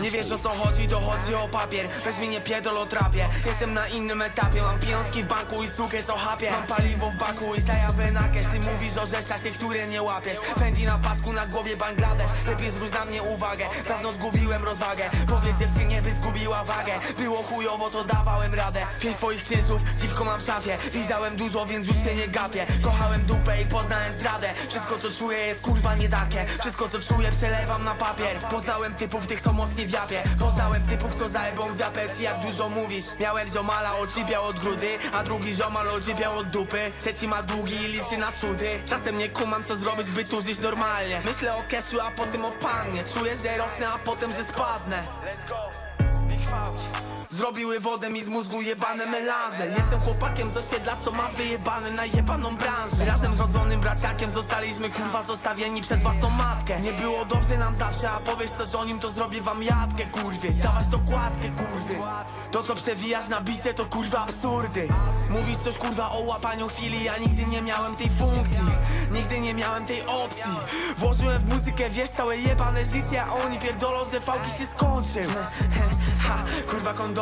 Nie wiesz o co chodzi, to chodzi o papier Weź mi nie pierdol o trapie. Jestem na innym etapie Mam pieniążki w banku i sukę co chapie. Mam paliwo w baku i zajawę na cash Ty mówisz o rzeczach, tych, które nie łapiesz. Pędzi na pasku, na głowie Bangladesz. Lepiej zwróć na mnie uwagę. Dawno zgubiłem rozwagę. Powiedz dziewczynie, by zgubiła wagę. Było chujowo, to dawałem radę. Pięć twoich czynszów, dziwko mam w szafie. Widziałem dużo, więc już się nie gapię. Kochałem dupę i poznałem zdradę. Wszystko co czuję jest kurwa nie takie. Wszystko co czuję przelewam na papier. Poznałem typów tych co mocniej wiapie. Poznałem typów co zajebą wiapę. Ci jak dużo mówisz. Miałem ziomala ocipiał od grudy A drugi ziomal ocipiał od dupy. Trzeci ma długi i liczy na cudy. Czasem nie kumam co zrobić by tu żyć normalnie. Myślę o cashu a potem o pannie. Czuję że rosnę a potem że spadnę. Let's go Zrobiły wodę mi z mózgu jebane melanże. Jestem chłopakiem z osiedla, co ma wyjebane na jebaną branżę. Razem z rodzonym braciakiem zostaliśmy kurwa zostawieni przez własną matkę. Nie było dobrze nam zawsze, a powiesz coś o nim to zrobię wam jadkę kurwie Dawać dokładkę kurwie To co przewijasz na bicie to kurwa absurdy. Mówisz coś kurwa o łapaniu chwili, ja nigdy nie miałem tej funkcji. Nigdy nie miałem tej opcji. Włożyłem w muzykę, wiesz, całe jebane życie A oni pierdolą, że fałki się skończył. Ha, kurwa kondom